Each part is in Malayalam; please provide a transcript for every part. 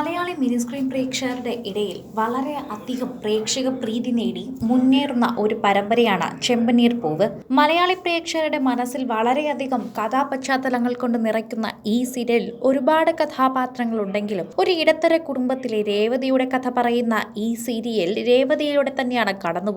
മലയാളി മിനി സ്ക്രീൻ പ്രേക്ഷകരുടെ ഇടയിൽ വളരെ അധികം പ്രേക്ഷക പ്രീതി നേടി മുന്നേറുന്ന ഒരു പരമ്പരയാണ് ചെമ്പനീർ പൂവ്. മലയാളി പ്രേക്ഷകരുടെ മനസ്സിൽ വളരെയധികം കഥാപശ്ചാത്തലങ്ങൾ കൊണ്ട് നിറയ്ക്കുന്ന ഈ സീരിയലിൽ ഒരുപാട് കഥാപാത്രങ്ങൾ ഉണ്ടെങ്കിലും ഒരു ഇടത്തര കുടുംബത്തിലെ രേവതിയുടെ കഥ പറയുന്ന ഈ സീരിയൽ രേവതിയിലൂടെ തന്നെയാണ് കടന്നു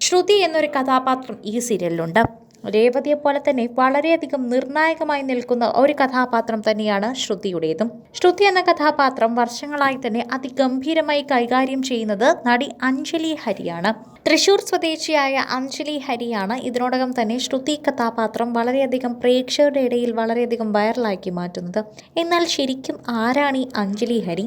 ശ്രുതി എന്നൊരു കഥാപാത്രം ഈ സീരിയലിലുണ്ട്. രേവതിയെ പോലെ തന്നെ വളരെയധികം നിർണായകമായി നിൽക്കുന്ന ഒരു കഥാപാത്രം തന്നെയാണ് ശ്രുതിയുടേതും. ശ്രുതി എന്ന കഥാപാത്രം വർഷങ്ങളായി തന്നെ അതിഗംഭീരമായി കൈകാര്യം ചെയ്യുന്നത് നടി അഞ്ജലി ഹരിയാണ്. തൃശൂർ സ്വദേശിയായ അഞ്ജലി ഹരിയാണ് ഇതിനോടകം തന്നെ ശ്രുതി കഥാപാത്രം വളരെയധികം പ്രേക്ഷകരുടെ ഇടയിൽ വളരെയധികം വൈറലാക്കി മാറ്റുന്നത്. എന്നാൽ ശരിക്കും ആരാണ് ഈ അഞ്ജലി ഹരി?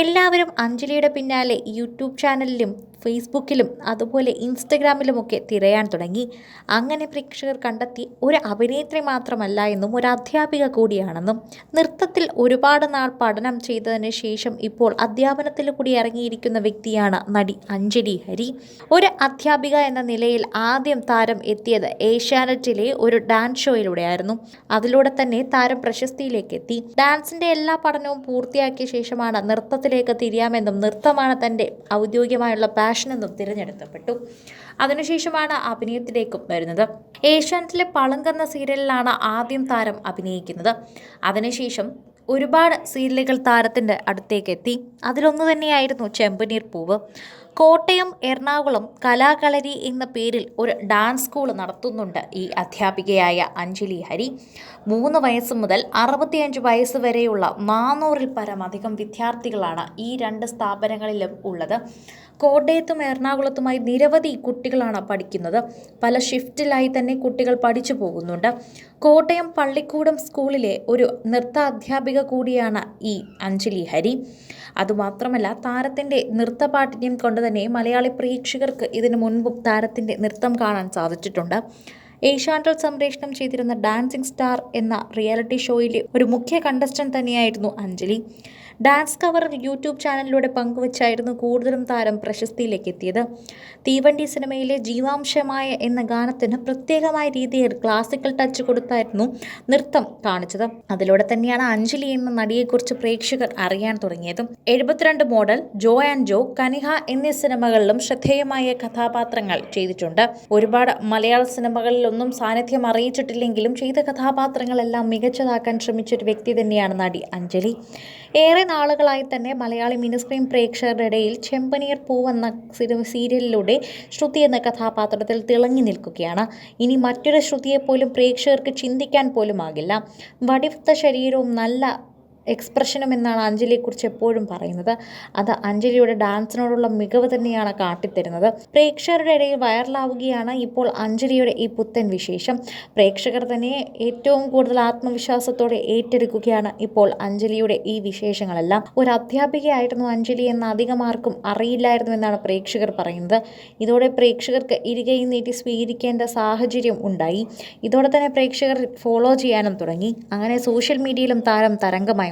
എല്ലാവരും അഞ്ജലിയുടെ പിന്നാലെ യൂട്യൂബ് ചാനലിലും ഫേസ്ബുക്കിലും അതുപോലെ ഇൻസ്റ്റഗ്രാമിലുമൊക്കെ തിരയാൻ തുടങ്ങി. അങ്ങനെ പ്രേക്ഷകർ കണ്ടെത്തി ഒരു അഭിനേത്രി മാത്രമല്ല എന്നും ഒരു അധ്യാപിക കൂടിയാണെന്നും നൃത്തത്തിൽ ഒരുപാട് നാൾ പഠനം ചെയ്തതിന് ശേഷം ഇപ്പോൾ അധ്യാപനത്തിൽ കൂടി ഇറങ്ങിയിരിക്കുന്ന വ്യക്തിയാണ് നടി അഞ്ജലി ഹരി. ഒരു അധ്യാപിക എന്ന നിലയിൽ ആദ്യം താരം എത്തിയത് ഏഷ്യാനെറ്റിലെ ഒരു ഡാൻസ് ഷോയിലൂടെയായിരുന്നു. അതിലൂടെ തന്നെ താരം പ്രശസ്തിയിലേക്ക് എത്തി ഡാൻസിന്റെ എല്ലാ പഠനവും പൂർത്തിയാക്കിയ ശേഷമാണ് നൃത്തത്തിലേക്ക് തിരിയാമെന്നും നൃത്തമാണ് തന്റെ ഔദ്യോഗികമായുള്ള പാഷനെന്നും തിരഞ്ഞെടുക്കപ്പെട്ടു. അതിനുശേഷമാണ് അഭിനയത്തിലേക്കും വരുന്നത്. ഏഷ്യാനെറ്റിലെ പളങ്കെന്ന സീരിയലിലാണ് ആദ്യം താരം അഭിനയിക്കുന്നത്. അതിനുശേഷം ഒരുപാട് സീരിയലുകൾ താരത്തിന്റെ അടുത്തേക്ക് എത്തി അതിലൊന്നു തന്നെയായിരുന്നു ചെമ്പനീർ പൂവ്. കോട്ടയം എറണാകുളം കലാകളരി എന്ന പേരിൽ ഒരു ഡാൻസ് സ്കൂൾ നടത്തുന്നുണ്ട് ഈ അധ്യാപികയായ അഞ്ജലി ഹരി. മൂന്ന് വയസ്സ് മുതൽ അറുപത്തിയഞ്ച് വയസ്സ് വരെയുള്ള നാനൂറിൽ പരം അധികം വിദ്യാർത്ഥികളാണ് ഈ രണ്ട് സ്ഥാപനങ്ങളിലും ഉള്ളത്. കോട്ടയത്തും എറണാകുളത്തുമായി നിരവധി കുട്ടികളാണ് പഠിക്കുന്നത്. പല ഷിഫ്റ്റിലായി തന്നെ കുട്ടികൾ പഠിച്ചു പോകുന്നുണ്ട്. കോട്ടയം പള്ളിക്കൂടം സ്കൂളിലെ ഒരു നൃത്ത അധ്യാപിക കൂടിയാണ് ഈ അഞ്ജലി ഹരി. അതുമാത്രമല്ല താരത്തിന്റെ നൃത്തപാഠിന്യം കൊണ്ട് തന്നെ മലയാളി പ്രേക്ഷകർക്ക് ഇതിനു മുൻപും താരത്തിന്റെ നൃത്തം കാണാൻ സാധിച്ചിട്ടുണ്ട്. ഏഷ്യാനെറ്റിൽ സംപ്രേഷണം ചെയ്തിരുന്ന ഡാൻസിംഗ് സ്റ്റാർ എന്ന റിയാലിറ്റി ഷോയിലെ ഒരു മുഖ്യ കണ്ടസ്റ്റന്റ് തന്നെയായിരുന്നു അഞ്ജലി. ഡാൻസ് കവർ യൂട്യൂബ് ചാനലിലൂടെ പങ്കുവച്ചായിരുന്നു കൂടുതലും താരം പ്രശസ്തിയിലേക്ക് എത്തിയത് തീവണ്ടി സിനിമയിലെ ജീവാംശമായ എന്ന ഗാനത്തിന് പ്രത്യേകമായ രീതിയിൽ ക്ലാസിക്കൽ ടച്ച് കൊടുത്തായിരുന്നു നൃത്തം കാണിച്ചത്. അതിലൂടെ തന്നെയാണ് അഞ്ജലി എന്ന നടിയെക്കുറിച്ച് പ്രേക്ഷകർ അറിയാൻ തുടങ്ങിയതും. എഴുപത്തിരണ്ട് മോഡൽ ജോ ആൻഡ് ജോ കനിഹ എന്നീ സിനിമകളിലും ശ്രദ്ധേയമായ കഥാപാത്രങ്ങൾ ചെയ്തിട്ടുണ്ട്. ഒരുപാട് മലയാള സിനിമകളിലൊന്നും സാന്നിധ്യം അറിയിച്ചിട്ടില്ലെങ്കിലും ചെയ്ത കഥാപാത്രങ്ങളെല്ലാം മികച്ചതാക്കാൻ ശ്രമിച്ചൊരു വ്യക്തി തന്നെയാണ് നടി അഞ്ജലി. ഏറെ നാളുകളായി തന്നെ മലയാളി മിനിസ്ക്രീൻ പ്രേക്ഷകരുടെ ഇടയിൽ ചെമ്പനീർ പൂവെന്ന സീരിയലിലൂടെ ശ്രുതി എന്ന കഥാപാത്രത്തിൽ തിളങ്ങി നിൽക്കുകയാണ്. ഇനി മറ്റൊരു ശ്രുതിയെപ്പോലും പ്രേക്ഷകർക്ക് ചിന്തിക്കാൻ പോലും ആകില്ല വടിവത്ത ശരീരവും നല്ല എക്സ്പ്രഷനും എന്നാണ് അഞ്ജലിയെക്കുറിച്ച് എപ്പോഴും പറയുന്നത്. അത് അഞ്ജലിയുടെ ഡാൻസിനോടുള്ള മികവ് തന്നെയാണ് കാട്ടിത്തരുന്നത്. പ്രേക്ഷകരുടെ ഇടയിൽ വൈറലാവുകയാണ് ഇപ്പോൾ അഞ്ജലിയുടെ ഈ പുത്തൻ വിശേഷം. പ്രേക്ഷകർ തന്നെ ഏറ്റവും കൂടുതൽ ആത്മവിശ്വാസത്തോടെ ഏറ്റെടുക്കുകയാണ് ഇപ്പോൾ അഞ്ജലിയുടെ ഈ വിശേഷങ്ങളെല്ലാം. ഒരു അധ്യാപികയായിരുന്നു അഞ്ജലി എന്ന് അധികമാർക്കും അറിയില്ലായിരുന്നു എന്നാണ് പ്രേക്ഷകർ പറയുന്നത്. ഇതോടെ പ്രേക്ഷകർക്ക് ഇരുകയും നീട്ടി സ്വീകരിക്കേണ്ട സാഹചര്യം ഉണ്ടായി. ഇതോടെ തന്നെ പ്രേക്ഷകർ ഫോളോ ചെയ്യാനും തുടങ്ങി. അങ്ങനെ സോഷ്യൽ മീഡിയയിലും താരം തരംഗമായി